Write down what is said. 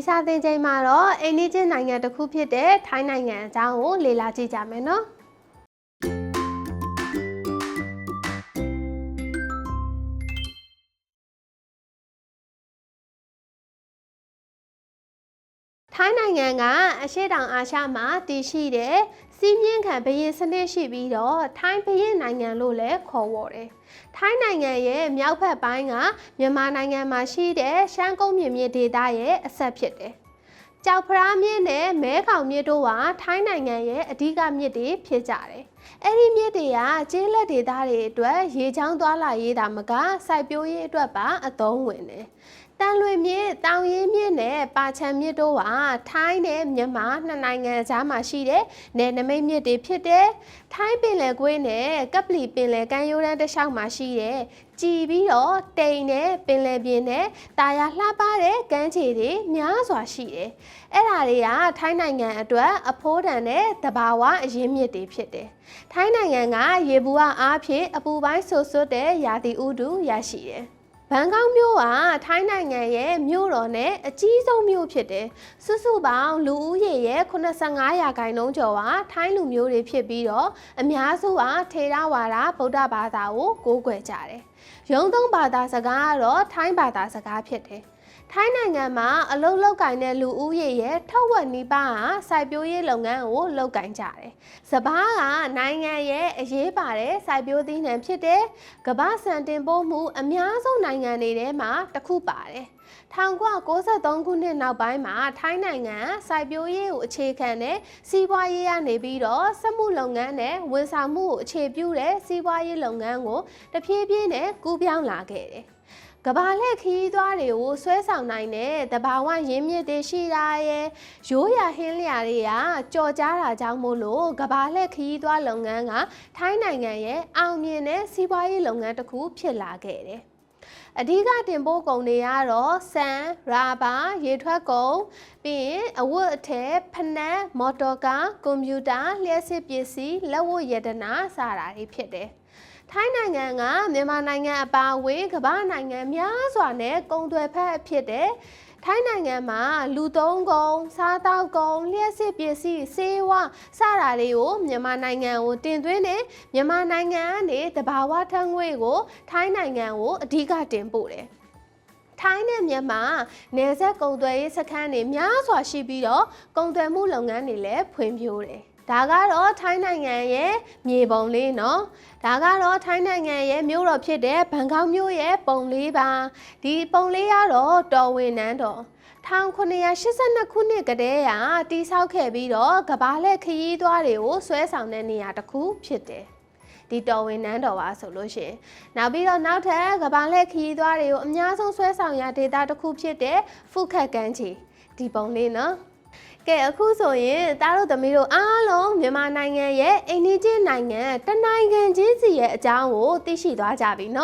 ဒီစာသင်ချိန်မှာတော့အိန္ဒိချင်းနိုင်ငံတစ်ခုဖြစ်တဲ့ထိုင်းနိုင်ငံအကြောင်းကိုလေ့လာကြည့်ကြမယ်နော်ထိုင်းနိုင်ငံကအရှေ့တောင်အာရှမှာတည်ရှိတဲ့စီးမြင့်ခံဘရင်စနစ်ရှိပြီးတော့ထိုင်းဘရင်နိုင်ငံလို့လည်းခေါ်ဝေါ်တယ်။ ထိုင်းနိုင်ငံရဲ့မြောက်ဘက်ပိုင်းကမြန်မာနိုင်ငံမှာရှိတဲ့ရှမ်းကုန်းမြင့်မြစ်ဒေသရဲ့အဆက်ဖြစ်တယ်။ကြောက်ဖရားမြစ်နဲ့မဲခေါင်မြစ်တို့ဟာထိုင်းနိုင်ငံရဲ့အဓိကမြစ်တွေဖြစ်ကြတယ်။အဲ့ဒီမြစ်တွေကကျေးလက်ဒေသတွေအတွက်ရေချောင်းသွားလာရေးတာမကစိုက်ပျိုးရေးအတွက်ပါအသုံးဝင်တယ်။တန်လွင်မြစ်တောင်ရင်မြစ်နဲ့ပါချံမြစ်တို့ဟာထိုင်းနဲ့မြန်မာနှစ်နိုင်ငံကြားမှာရှိတဲ့နယ်နိမိတ်မြစ်တွေဖြစ်တဲ့ထိုင်းပင်လယ်ကွေးနဲ့ကပလီပင်လယ်ကမ်းရိုးတန်းတစ်လျှောက်မှာရှိတဲ့ကြည်ပြီးတော့တိမ်နဲ့ပင်လယ်ပြင်နဲ့တာယာလှပတဲ့ကမ်းခြေတွေများစွာရှိတယ်။အဲ့ဒါတွေကထိုင်းနိုင်ငံအတွက်အဖိုးတန်တဲ့တဘာဝအရင်းမြစ်တွေဖြစ်တယ်။ထိုင်းနိုင်ငံကရေဘူးဝအားဖြင့်အပူပိုင်းဆူဆွတ်တဲ့ရာသီဥတုရရှိတယ်။ဘန်ကောက်မြို့ဟာထိုင်းနိုင်ငံရဲ့မြို့တော်နဲ့အကြီးဆုံးမြို့ဖြစ်တယ်။စုစုပေါင်းလူဦးရေရဲ့85ရာခိုင်နှုန်းကျော်ဟာထိုင်းလူမျိုးတွေဖြစ်ပြီးတော့အများစုဟာထေရဝါဒဗုဒ္ဓဘာသာကိုကိုးကွယ်ကြတယ်။ရုံးသုံးဘာသာစကားကတော့ထိုင်းဘာသာစကားဖြစ်တယ်။ ထိုင်းနိုင်ငံမှာအလုပ်လုပ်ကင်တဲ့လူဦးရေရဲ့ထက်ဝက်နီးပါးဟာစိုက်ပျိုးရေးလုပ်ငန်းကိုလုပ်ကင်ကြတယ်။စပားကနိုင်ငံရဲ့အရေးပါတဲ့စိုက်ပျိုးသီးနှံဖြစ်တဲ့ကမ္ဘာစံတင်ပို့မှုအများဆုံးနိုင်ငံတွေထဲမှာတစ်ခုပါတယ်။1993ခုနှစ်နောက်ပိုင်းမှာထိုင်းနိုင်ငံစိုက်ပျိုးရေးကိုအခြေခံတဲ့စီးပွားရေးရနေပြီးတော့စက်မှုလုပ်ငန်းနဲ့ဝန်ဆောင်မှုကိုအခြေပြုတဲ့စီးပွားရေးလုပ်ငန်းကိုတဖြည်းဖြည်းနဲ့ကူးပြောင်းလာခဲ့တယ်။ ကဘာလက်ခီးသွားတွေကိုဆွဲဆောင်နိုင်တဲ့တဘာဝရင်းမြစ်တွေရှိတာရဲ့ရိုးရာဟင်းလျာတွေကကြော်ကြားတာကြောင့်မို့လို့ကဘာလက်ခီးသွားလုပ်ငန်းကထိုင်းနိုင်ငံရဲ့အောင်မြင်တဲ့စီးပွားရေးလုပ်ငန်းတစ်ခုဖြစ်လာခဲ့တယ်။အဓိကတင်ပို့ကုန်တွေကတော့ဆန်၊ရာဘာ၊ရေထွက်ကုန်ပြီးရင်အဝတ်အထည်ဖနက်မော်တော်ကားကွန်ပျူတာလျှက်စစ်ပစ္စည်းလက်ဝတ်ရတနာစတာတွေဖြစ်တယ်။ ထိုင်းနိုင်ငံကမြန်မာနိုင်ငံအပါအဝင်ကမ္ဘာနိုင်ငံများစွာနဲ့ကုန်သွယ်ဖက်ဖြစ်တဲ့ထိုင်းနိုင်ငံမှာလူသုံးကုန်စားတောက်ကုန်လျှက်စစ်ပစ္စည်းဆေးဝါးစတာတွေကိုမြန်မာနိုင်ငံကိုတင်သွင်းတယ်မြန်မာနိုင်ငံကနေတဘာဝထငွေကို ထိုင်းနိုင်ငံကိုအဓိကတင်ပို့တယ်ထိုင်းနဲ့မြန်မာနယ်စပ်ကုန်သွယ်ရေးစခန်းတွေများစွာရှိပြီးတော့ကုန်သွယ်မှုလုပ်ငန်းတွေလည်းဖွံ့ဖြိုးတယ် ဒါကတော့ထိုင်းနိုင်ငံရဲ့မြေပုံလေးနော်ဒါကတော့ထိုင်းနိုင်ငံရဲ့မြို့တော်ဖြစ်တဲ့ဘန်ကောက်မြို့ရဲ့ပုံလေးပါဒီပုံလေးကတော့တော်ဝင်နန်းတော်1982ခုနှစ်ကတည်းကတိဆောက်ခဲ့ပြီးတော့ကဘာလက်ခရီးသွားတွေကိုဆွဲဆောင်တဲ့နေရာတစ်ခုဖြစ်တယ်ဒီတော်ဝင်နန်းတော်ပါဆိုလို့ရှင်နောက်ပြီးတော့နောက်ထပ်ကဘာလက်ခရီးသွားတွေကိုအများဆုံးဆွဲဆောင်ရာဒေသတစ်ခုဖြစ်တဲ့ဖုခက်ကန်ချီဒီပုံလေးနော် ကဲအခုဆိုရင်တားတို့သမီးတို့အားလုံးမြန်မာနိုင်ငံရဲ့အိန္ဒိချင်းနိုင်ငံတနိုင်ငံချင်းစီရဲ့အကြောင်းကိုသိရှိသွားကြပြီနော်